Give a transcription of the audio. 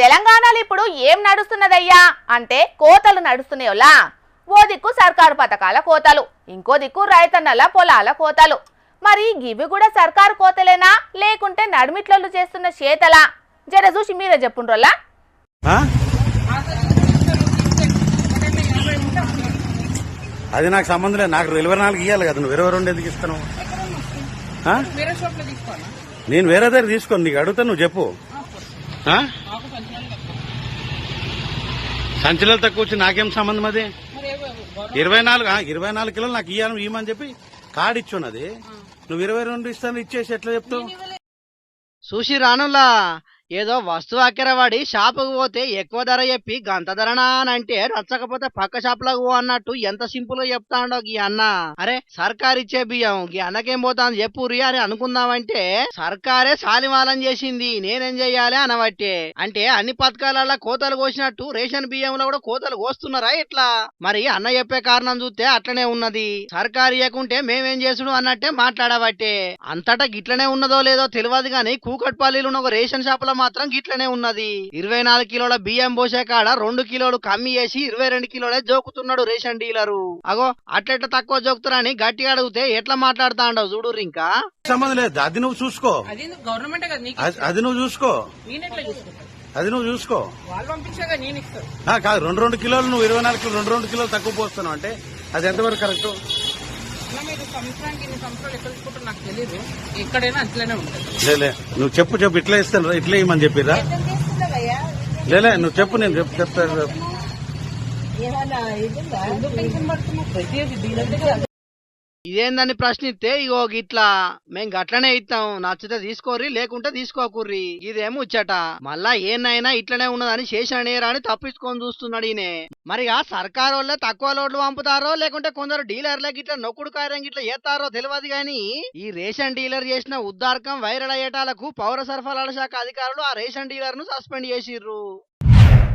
తెలంగాణలో ఇప్పుడు ఏం నడుస్తున్నదయ్యా? అంటే కోతలు నడుస్తున్నాయోలా? ఓ దిక్కు సర్కారు పథకాల కోతలు ఇంకో దిక్కు రైతన్నల పొలాల కోతలు. మరి గివి కూడా సర్కారు కోతలేనా? లేకుంటే నడిమిట్లలు చేస్తున్న చేతలా? జర చూసి మీరే చెప్పుండ్రోలా? ఆ? అది నాకు సంబంధం లేదు. నాకు ఇరవై నాలుగు ఇవ్వాలి కదా. నువ్వు ఇరవై రెండు ఎందుకు ఇస్తాను నేను వేరే దగ్గర తీసుకోను. నీకు అడుగుతా నువ్వు చెప్పు. సంచులలో తక్కువ వచ్చి నాకేం సంబంధం అది? ఇరవై నాలుగు ఇరవై నాలుగు కిలోలు నాకు ఇవ్వాలి ఇవ్వమని చెప్పి కార్డు ఇచ్చున్నది నువ్వు ఇరవై రెండు ఇస్తాను ఇచ్చేసి ఎట్లా చెప్తావు? చూసి రానులా ఏదో వస్తువు అక్కెరవాడి షాపుకు పోతే ఎక్కువ ధర చెప్పి గంత ధరనా అని అంటే నచ్చకపోతే పక్క షాపులకు పో అన్నట్టు ఎంత సింపుల్గా చెప్తాడో గీ అన్న. అరే సర్కార్ ఇచ్చే బియ్యం గీ అన్నకేం పోతాంది రియా అని అనుకుందామంటే సర్కారే సాలిమాలం చేసింది నేనేం చెయ్యాలి అనబట్టే. అంటే అన్ని పథకాలలో కోతలు కోసినట్టు రేషన్ బియ్యంలో కూడా కోతలు కోస్తున్నారా ఇట్లా? మరి అన్న చెప్పే కారణం చూస్తే అట్లనే ఉన్నది. సర్కారు ఇవ్వకుంటే మేమేం చేసుడు అన్నట్టే మాట్లాడబట్టే. అంతటా గిట్లనే ఉన్నదో లేదో తెలియదు గాని కూకట్పల్లిలో ఉన్న ఒక రేషన్ షాప్ మాత్రం గిట్లనే ఉన్నది. ఇరవై నాలుగు కిలోల బియ్యం పోసే కాడ రెండు కిలోలు కమ్మి చేసి ఇరవై రెండు కిలోలే జోకుతున్నాడు రేషన్ డీలరు. అగో అట్లెట్లా తక్కువ జోకుతారని గట్టిగా అడిగితే ఎట్లా మాట్లాడుతా ఉండవు చూడు ఇంకా సంబంధం లేదు. అది నువ్వు చూసుకో. అది గవర్నమెంట్ అది- నువ్వు చూసుకో. అది నువ్వు చూసుకో. కాదు రెండు రెండు కిలోలు నువ్వు ఇరవై నాలుగు రెండు రెండు కిలోలు తక్కువ పోస్తున్నావు అంటే అది ఎంతవరకు కరెక్ట్? లేలే నువ్వు చెప్పు చెప్పు ఇట్లా ఇస్తాను ఇట్లా ఇవ్వమని చెప్పిరా లేలే నువ్వు చెప్పు నేను చెప్ చెప్తాను ఇదేందని ప్రశ్నిస్తే ఇగో గిట్లా మేం గట్లనే ఇస్తాం నచ్చితే తీసుకోర్రి లేకుంటే తీసుకోకుర్రి. ఇదేమో ముచ్చట? మళ్ళా ఏనైనా ఇట్లనే ఉన్నదని శేషనేరా అని తప్పించుకొని చూస్తున్నాడు ఈయనే. మరి ఆ సర్కారు వాళ్ళే తక్కువ లోడ్లు పంపుతారో లేకుంటే కొందరు డీలర్లకి ఇట్లా నొక్కుడు కార్యం ఇట్లా చేస్తారో తెలియదు గాని ఈ రేషన్ డీలర్ చేసిన ఉద్దార్కం వైరల్ అయ్యేటాలకు పౌర సరఫరాల శాఖ అధికారులు ఆ రేషన్ డీలర్ను సస్పెండ్ చేసిర్రు.